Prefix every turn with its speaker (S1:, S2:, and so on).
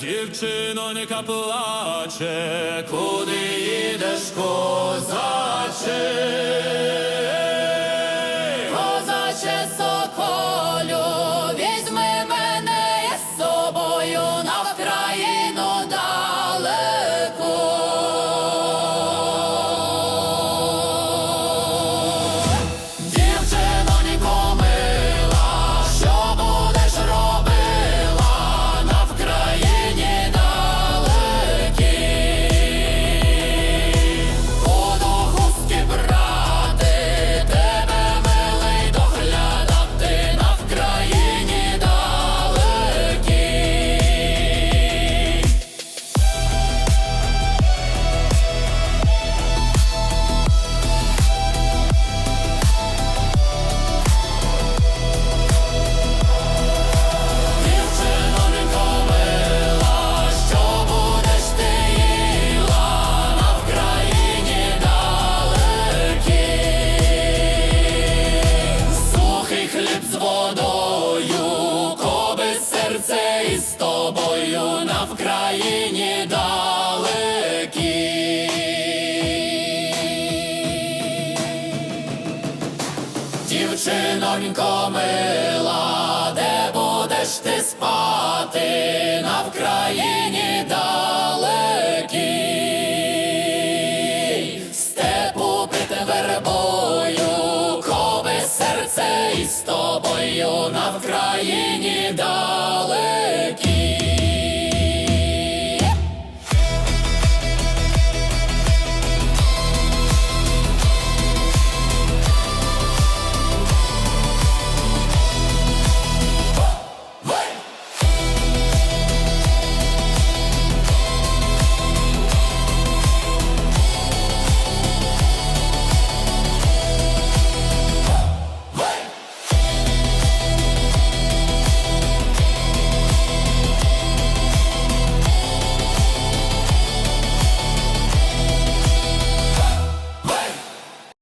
S1: Дівчинонька плаче, куди їдеш, козаче?
S2: На Вкраїні далекій. Дівчинонько мила, де будеш ти спати на Вкраїні далекій? Степу під вербою, коби серце із тобою на Вкраїні далекій.